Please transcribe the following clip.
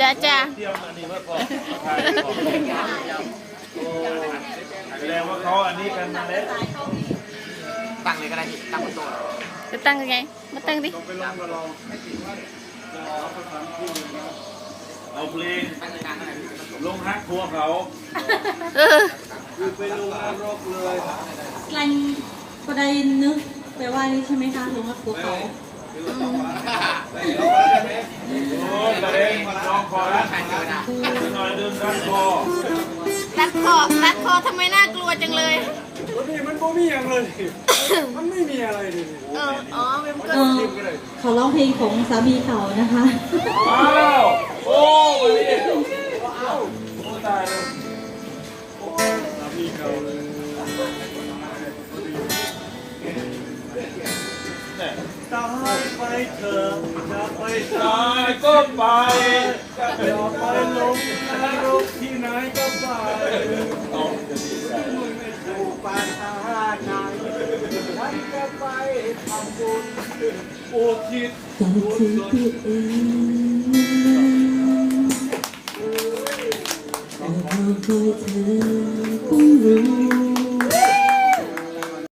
จ้าจ้าเที่ยวอันนี้มาก่อนถ่ายก่อนโอ้แสดงว่าเขาอันนี้กันมาแล้วตั้งเลยก็ได้พี่ตั้งบนโต๊ะจะตั้งยังไง มาตั้งดิไปลองมาลองเอาเพลงตั้งเลยนานเท่าไหร่พี่ลงฮักครัวเขาเออไปลงนรกเลยกลัน ก็ได้นึกไปว่านี่ใช่ไหมคะลงมาภูเขาโอ้ตะเองลองคอแล้วแฟนเจอนะหน่อยเดินด้านคอรัดคอรัดคอทำไมน่ากลัวจังเลย วันนี้มันบ่มีอย่างเลย มันไม่มีอะไรเลยเอออ๋อเว็บก็เออเขาร้องเพลงของสามีเขานะคะว้าวโอ้วันนี้ว้าวโอ้ตายเลยโอ้สามีเขาเลย ตายไปเถอะจะไปตายก็ไปอย่าไปลงนรกที่ไหนก็ไปต้องจะดีใจอยู่ปานทานไหนฉันจะไปทำบุญอุทิศแต่คือตัวเองแต่พอคอยเธอต้องรู้